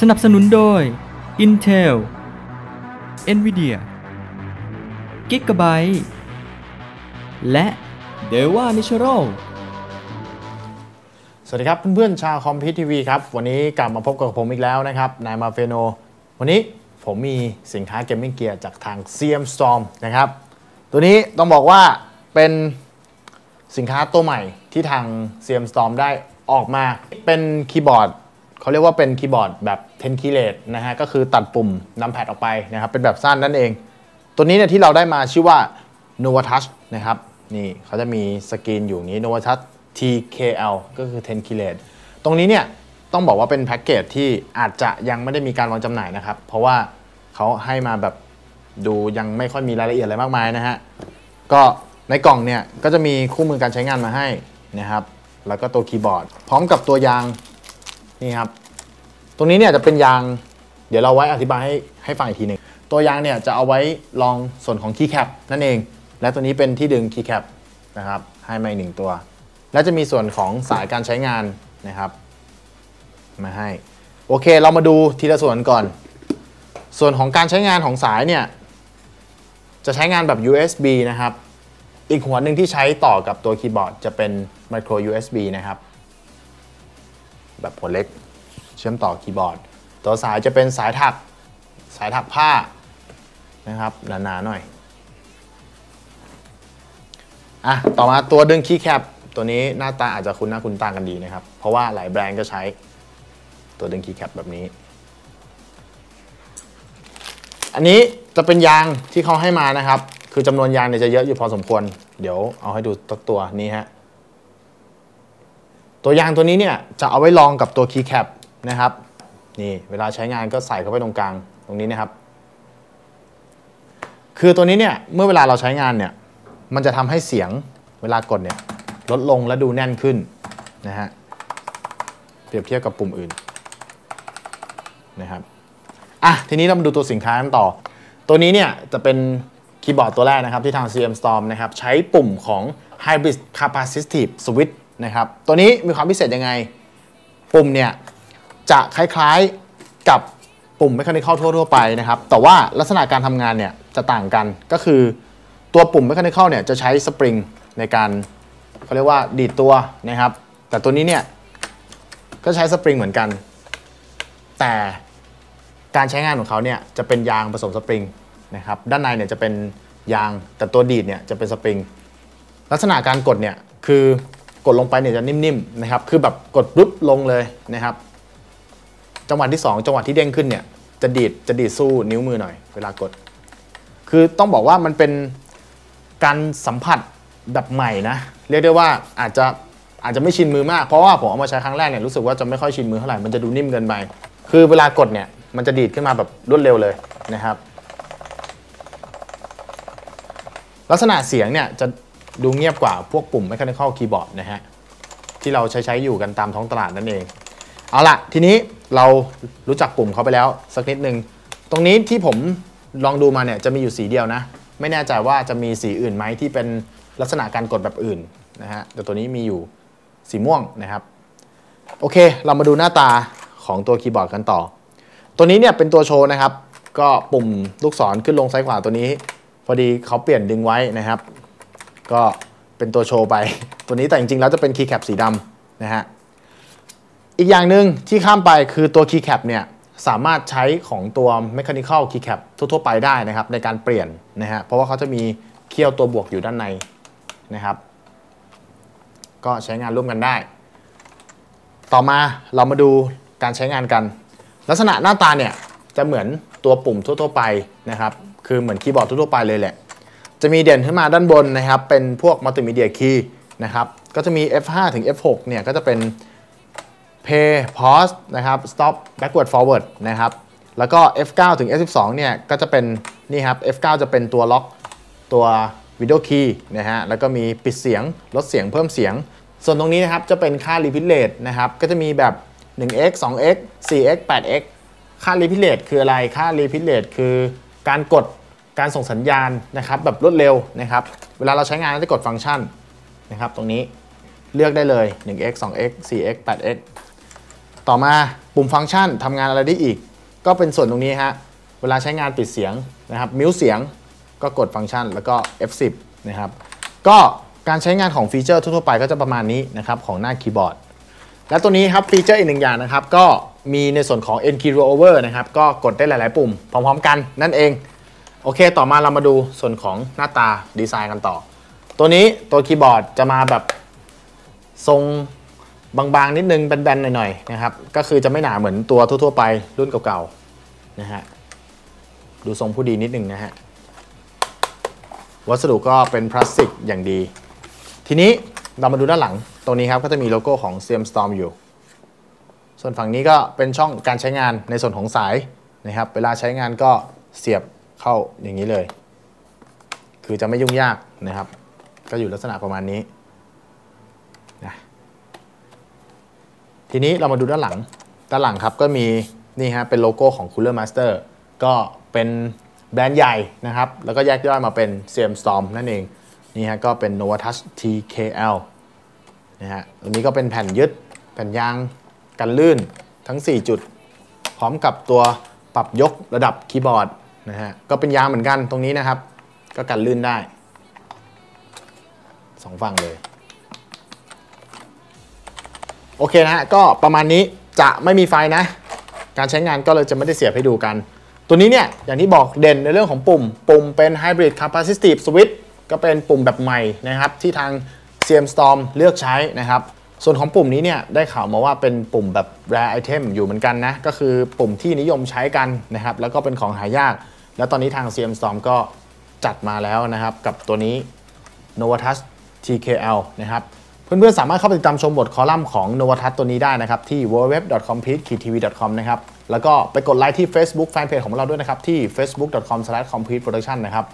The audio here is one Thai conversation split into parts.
สนับสนุนโดย Intel Nvidia Gigabyte และ Deva Natural สวัสดีครับเพื่อนๆชาวคอมพิวทีวีครับ วันนี้กลับมาพบกับผมอีกแล้วนะครับ นายมาเฟโน วันนี้ผมมีสินค้าเกมมิ่งเกียร์จากทาง CM Storm นะครับ ตัวนี้ต้องบอกว่าเป็นสินค้าตัวใหม่ที่ทาง CM Storm ได้ออกมา เป็นคีย์บอร์ด เขาเรียกว่าเป็นคีย์บอร์ดแบบ10คีย์เลสนะฮะก็คือตัดปุ่มนำแพดออกไปนะครับเป็นแบบสั้นนั่นเอง ตัวนี้เนี่ยที่เราได้มาชื่อว่า Nova Touch นะครับนี่เขาจะมีสกรีนอยู่นี้ Nova Touch TKL ก็คือ10 k i l o ตรงนี้เนี่ยต้องบอกว่าเป็นแพ็กเกจที่อาจจะยังไม่ได้มีการวางจำหน่ายนะครับ เพราะว่าเขาให้มาแบบดูยังไม่ค่อยมีรายละเอียดอะไรมากมายนะฮะก็ในกล่องเนี่ยก็จะมีคู่มือการใช้งานมาให้นะครับ แล้วก็ตัวคีย์บอร์ด พร้อมกับตัวยาง นี่ครับ ตรงนี้เนี่ยจะเป็นยาง เดี๋ยวเราไว้อธิบายให้ให้ฟังอีกทีหนึ่ง ตัวยางเนี่ยจะเอาไว้รองส่วนของคีย์แคปนั่นเอง และตัวนี้เป็นที่ดึงคีย์แคปนะครับ ให้มาอีกหนึ่งตัว และจะมีส่วนของสายการใช้งานนะครับ มาให้ โอเค เรามาดูทีละส่วนก่อน ส่วนของการใช้งานของสายเนี่ย จะใช้งานแบบ USB นะครับ อีกหัวหนึ่งที่ใช้ต่อกับตัวคีย์บอร์ดจะเป็น micro USB นะครับ แบบหัวเล็ก เชื่อมต่อคีย์บอร์ด ตัวสายจะเป็นสายถักสายถักผ้านะครับหนาๆหน่อยอะต่อมาตัวดึงคีย์แคปตัวนี้หน้าตาอาจจะคุ้นหน้าคุ้นตากันดีนะครับ เพราะว่าหลายแบรนด์ก็ใช้ตัวดึงคีย์แคปแบบนี้ อันนี้จะเป็นยางที่เขาให้มานะครับ คือจำนวนยางเนี่ยจะเยอะอยู่พอสมควร เดี๋ยวเอาให้ดูตัวตัวนี้ฮะ ตัวยางตัวนี้เนี่ยจะเอาไว้รองกับตัวคีย์แคปนะครับนี่เวลาใช้งานก็ใส่เข้าไปตรงกลางตรงนี้นะครับ คือตัวนี้เนี่ยเมื่อเวลาเราใช้งานเนี่ยมันจะทำให้เสียงเวลากดเนี่ยลดลงและดูแน่นขึ้นนะฮะเปรียบเทียบกับปุ่มอื่นนะครับอะทีนี้เรามาดูตัวสินค้ากันต่อ ตัวนี้เนี่ยจะเป็นคีย์บอร์ดตัวแรกนะครับที่ทาง CM Storm นะครับใช้ปุ่มของ Hybrid Capacitive Switch นะครับ ตัวนี้มีความพิเศษยังไง ปุ่มเนี่ยจะคล้ายๆกับปุ่ม Mechanical ทั่วๆไปนะครับ แต่ว่าลักษณะการทำงานเนี่ยจะต่างกันก็คือตัวปุ่ม Mechanical เนี่ยจะใช้สปริงในการเขาเรียกว่าดีดตัวนะครับ แต่ตัวนี้เนี่ยก็ใช้สปริงเหมือนกัน แต่การใช้งานของเขาเนี่ยจะเป็นยางผสมสปริงนะครับ ด้านในเนี่ยจะเป็นยางแต่ตัวดีดเนี่ยจะเป็นสปริง ลักษณะการกดเนี่ยคือ กดลงไปเนี่ยจะนิ่มๆนะครับ คือแบบกดปุ๊บลงเลยนะครับ จังหวะที่ 2 จังหวะที่เด้งขึ้นเนี่ยจะดีดจะดีดสู้นิ้วมือหน่อย เวลากด คือต้องบอกว่ามันเป็นการสัมผัสแบบใหม่นะ เรียกได้ว่าอาจจะอาจจะไม่ชินมือมาก เพราะว่าผมเอามาใช้ครั้งแรกเนี่ยรู้สึกว่าจะไม่ค่อยชินมือเท่าไหร่ มันจะดูนิ่มเกินไป คือเวลากดเนี่ยมันจะดีดขึ้นมาแบบรวดเร็วเลยนะครับ ลักษณะเสียงเนี่ยจะ ดูเงียบกว่าพวกปุ่ม Mechanical Keyboard นะฮะ ที่เราใช้ใช้อยู่กันตามท้องตลาดนั่นเอง เอาละทีนี้เรารู้จักปุ่มเขาไปแล้วสักนิดนึง ตรงนี้ที่ผมลองดูมาเนี่ยจะมีอยู่สีเดียวนะ ไม่แน่ใจว่าจะมีสีอื่นไหมที่เป็นลักษณะการกดแบบอื่นนะฮะแต่ตัวนี้มีอยู่สีม่วงนะครับ โอเค เรามาดูหน้าตาของตัวคีย์บอร์ดกันต่อ ตัวนี้เนี่ยเป็นตัวโชว์นะครับ ก็ปุ่มลูกศรขึ้นลงซ้ายขวาตัวนี้ พอดีเขาเปลี่ยนดึงไว้นะครับ ก็เป็นตัวโชว์ไป ตัวนี้แต่จริงๆ แล้วจะเป็นคีย์แคปสีดำนะฮะ อีกอย่างหนึ่งที่ข้ามไปคือตัวคีย์แคปเนี่ยสามารถใช้ของตัว Mechanical Keycap ทั่วๆไปได้นะครับ ในการเปลี่ยนนะฮะเพราะว่าเขาจะมีเคี่ยวตัวบวกอยู่ด้านในนะครับ ก็ใช้งานร่วมกันได้ ต่อมาเรามาดูการใช้งานกัน ลักษณะหน้าตาเนี่ยจะเหมือนตัวปุ่มทั่วๆไปนะครับ คือเหมือนคีย์บอร์ดทั่วๆไปเลยแหละ จะมีเด่นขึ้นมาด้านบนนะครับ เป็นพวกมัลติมีเดียคีย์นะครับ ก็จะมี F5 ถึง F6 เนี่ยก็จะเป็น play pause นะครับ stop backward forward นะครับ แล้วก็ F9 ถึง F12 เนี่ยก็จะเป็นนี่ครับ F9 จะเป็นตัวล็อกตัววิดีโอคีย์นะฮะ แล้วก็มีปิดเสียง ลดเสียงเพิ่มเสียง ส่วนตรงนี้นะครับจะเป็นค่า repeat rate นะครับ ก็จะมีแบบ 1x 2x 4x 8x ค่า repeat rate คืออะไร ค่า repeat rate คือการกด การส่งสัญญาณนะครับแบบรวดเร็วนะครับ เวลาเราใช้งานเราจะกดฟังก์ชันนะครับ ตรงนี้เลือกได้เลย 1x 2x 4x 8x ต่อมาปุ่มฟังก์ชันทำงานอะไรได้อีก ก็เป็นส่วนตรงนี้ฮะ เวลาใช้งานปิดเสียงนะครับ มิวเสียงก็กดฟังก์ชันแล้วก็ F10 นะครับ ก็การใช้งานของฟีเจอร์ทั่วไปก็จะประมาณนี้นะครับของหน้าคีย์บอร์ด และตัวนี้ครับฟีเจอร์อีกหนึ่งอย่างนะครับ ก็มีในส่วนของ N key roll over นะครับ ก็กดได้หลาย ๆ ปุ่มพร้อม ๆ กันนั่นเอง โอเค ต่อมาเรามาดูส่วนของหน้าตาดีไซน์กันต่อ ตัวนี้ตัวคีย์บอร์ดจะมาแบบทรงบางๆนิดนึงแบนๆหน่อยๆนะครับ ก็คือจะไม่หนาเหมือนตัวทั่วๆไปรุ่นเก่าๆนะฮะ ดูทรงผู้ดีนิดนึงนะฮะ วัสดุก็เป็นพลาสติกอย่างดี ทีนี้เรามาดูด้านหลัง ตรงนี้ครับก็จะมีโลโก้ของ CM Storm อยู่ ส่วนฝั่งนี้ก็เป็นช่องการใช้งานในส่วนของสายนะครับ เวลาใช้งานก็เสียบ เข้าอย่างนี้เลย คือจะไม่ยุ่งยากนะครับ ก็อยู่ลักษณะประมาณนี้นะทีนี้เรามาดูด้านหลัง ด้านหลังครับก็มีนี่ฮะเป็นโลโก้ของ Cooler Master ก็เป็นแบรนด์ใหญ่นะครับ แล้วก็แยกย่อยมาเป็น CM Storm นั่นเอง นี่ฮะก็เป็น Nova Touch TKL นะฮะตรงนี้ก็เป็นแผ่นยึดแผ่นยางกันลื่นทั้ง 4 จุด พร้อมกับตัวปรับยกระดับคีย์บอร์ด นะฮะก็เป็นยางเหมือนกันตรงนี้นะครับ ก็กันลื่นได้สองฝั่งเลยโอเคนะฮะก็ประมาณนี้จะไม่มีไฟนะ การใช้งานก็เลยจะไม่ได้เสียบให้ดูกัน ตัวนี้เนี่ยอย่างที่บอกเด่นในเรื่องของปุ่ม ปุ่มเป็น Hybrid Capacitive Switch ก็เป็นปุ่มแบบใหม่นะครับ ที่ทาง CM Storm เลือกใช้นะครับ ส่วนของปุ่มนี้เนี่ยได้ข่าวมาว่าเป็นปุ่มแบบ rare item อยู่เหมือนกันนะ ก็คือปุ่มที่นิยมใช้กันนะครับ แล้วก็เป็นของหายาก แล้วตอนนี้ทาง CM Storm ก็จัดมาแล้วนะครับกับตัวนี้ Novatus TKL นะครับเพื่อนๆสามารถเข้าไปติดตามชมบทคอลัมน์ของ Novatus ตัวนี้ได้นะครับที่ www.complete-tv.com นะครับแล้วก็ไปกดไลค์ที่ Facebook Fanpage ของเราด้วยนะครับที่ facebook.com/completeproduction นะครับ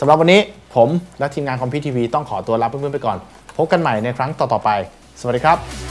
สำหรับวันนี้ผมและทีมงาน Complete TV ต้องขอตัวลาเพื่อนๆไปก่อน พบกันใหม่ในครั้งต่อๆไป สวัสดีครับ